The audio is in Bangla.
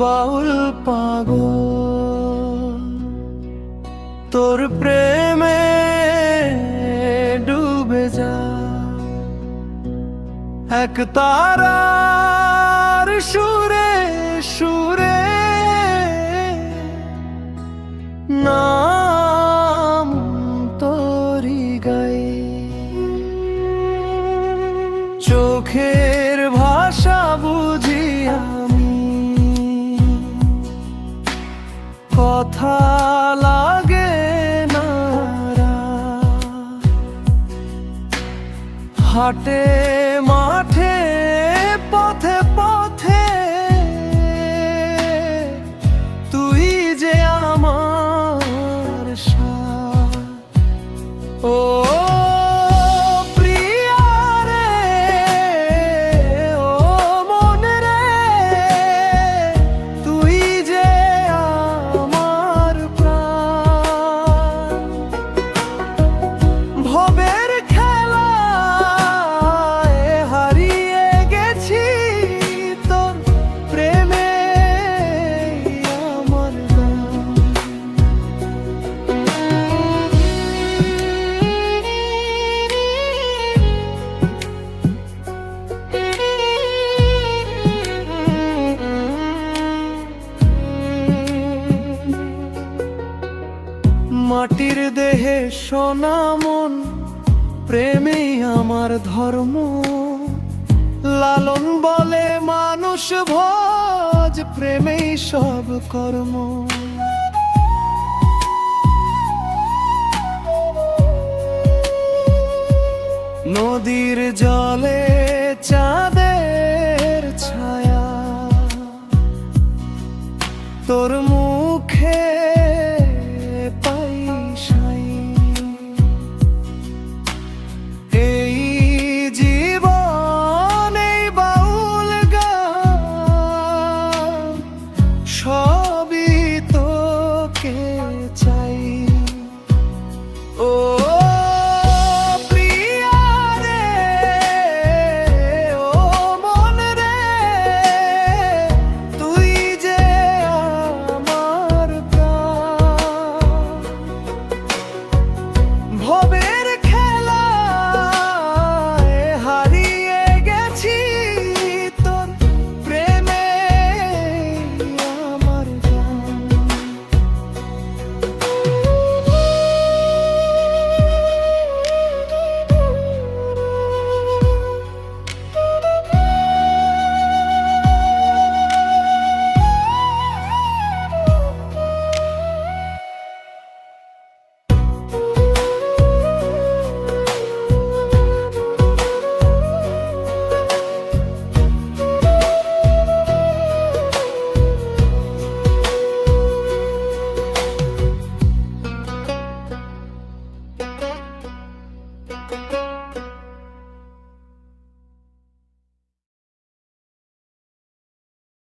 বাউল পাগল। তোর প্রেমে ডুবে যা। এক তারার সুরে সুরে নাম তোরি গাই চোখের কথা লাগে হাটে মাঠে পথে পথে মাটির দেহে সোনা মন প্রেমেই আমার ধর্ম। লালন বলে মানুষ ভজ, প্রেমেই সব কর্ম। নদীর জলে চাঁদ うん。